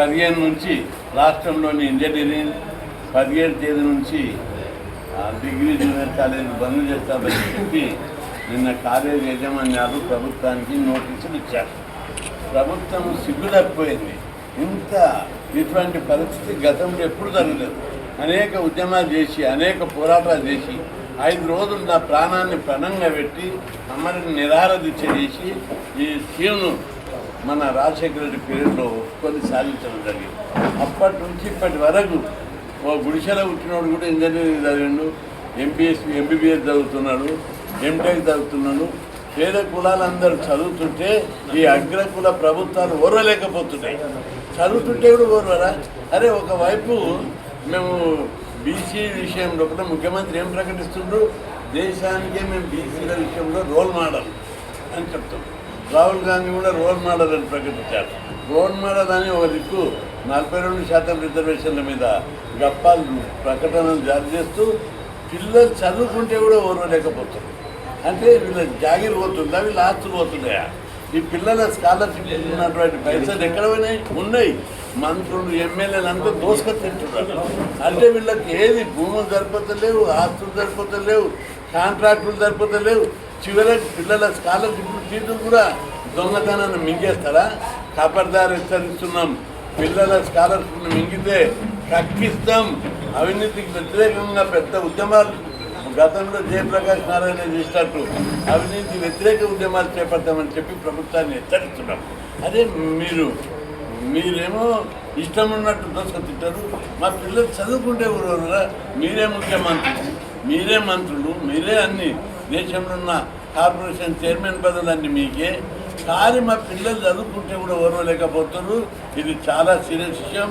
పదిహేను నుంచి రాష్ట్రంలోని ఇంజనీరింగ్ పదిహేడు తేదీ నుంచి డిగ్రీ జూనియర్ కాలేజీ బంద్ చేస్తామని చెప్పి నిన్న కాలేజీ యజమాన్యాలు ప్రభుత్వానికి నోటీసులు ఇచ్చారు. ప్రభుత్వం సిగ్గులేకపోయింది. ఇంత ఇటువంటి పరిస్థితి గతంలో ఎప్పుడు జరగలేదు. అనేక ఉద్యమాలు చేసి అనేక పోరాటాలు చేసి ఐదు రోజులు నా ప్రాణాన్ని పణంగా పెట్టి అమ్మని నిరారదీక్ష చేసి ఈ స్కీమ్ను మన రాజశేఖర రెడ్డి పీరియడ్లో కొన్ని సాధించడం జరిగింది. అప్పటి నుంచి ఇప్పటి వరకు ఓ గుడిసెలో పుట్టినోడు కూడా ఇంజనీరింగ్ చదివిండు ఎంబీఎస్ ఎంబీబీఎస్ చదువుతున్నాడు ఎంటెక్ చదువుతున్నాడు. పేద కులాలందరూ చదువుతుంటే ఈ అగ్రకుల ప్రభుత్వాలు ఓర్వలేకపోతున్నాయి. చదువుతుంటే కూడా ఓర్వరా? అరే ఒకవైపు మేము బీసీ విషయంలో కూడా ముఖ్యమంత్రి ఏం ప్రకటిస్తుండ్రు? దేశానికే మేము బీసీల విషయంలో రోల్ మోడల్ అని చెప్తాం రాహుల్ గాంధీ కూడా రోల్ మోడల్ అని ప్రకటించారు. రోల్ మోడల్ అని ఒక దిక్కు నలభై రెండు శాతం రిజర్వేషన్ల మీద గప్పాలు ప్రకటనలు జారీ చేస్తూ పిల్లలు చదువుకుంటే కూడా ఓర్వలేకపోతుంది అంటే వీళ్ళ జాగిరి పోతుందా? వీళ్ళ ఆస్తులు పోతున్నాయా ఈ పిల్లల స్కాలర్షిప్ ఉన్నటువంటి పైసలు ఎక్కడ పోయినాయి ఉన్నాయి. మంత్రులు ఎమ్మెల్యేలు అంతా దోసుకొని తింటున్నారు అంటే వీళ్ళకి ఏది భూములు సరిపోతలేవు ఆస్తులు సరిపోతలేవు కాంట్రాక్టులు సరిపోతలేవు. చివరికి పిల్లల స్కాలర్షిప్ ఫీజులు కూడా దొంగతనాన్ని మింగేస్తారా ఖబర్దారు హెచ్చరిస్తున్నాం. పిల్లల స్కాలర్షిప్ను మింగితే కక్కిస్తాం. అవినీతికి వ్యతిరేకంగా పెద్ద ఉద్యమాలు గతంలో జయప్రకాష్ నారాయణ చేసినట్టు అవినీతి వ్యతిరేక ఉద్యమాలు చేపడతామని చెప్పి ప్రభుత్వాన్ని హెచ్చరిస్తున్నాం. అదే మీరు మీరేమో ఇష్టం ఉన్నట్టు దోశ తింటారు. మా పిల్లలు చదువుకుంటే ఊరురా మీరే ముఖ్యమంత్రి. మీరే మంత్రులు మీరే అన్ని. దేశంలో ఉన్న కార్పొరేషన్ చైర్మన్ పదవులన్నీ మీకే. కానీ మా పిల్లలు చదువుకుంటే కూడా ఓర్వలేకపోతున్నారు. ఇది చాలా సీరియస్ విషయం.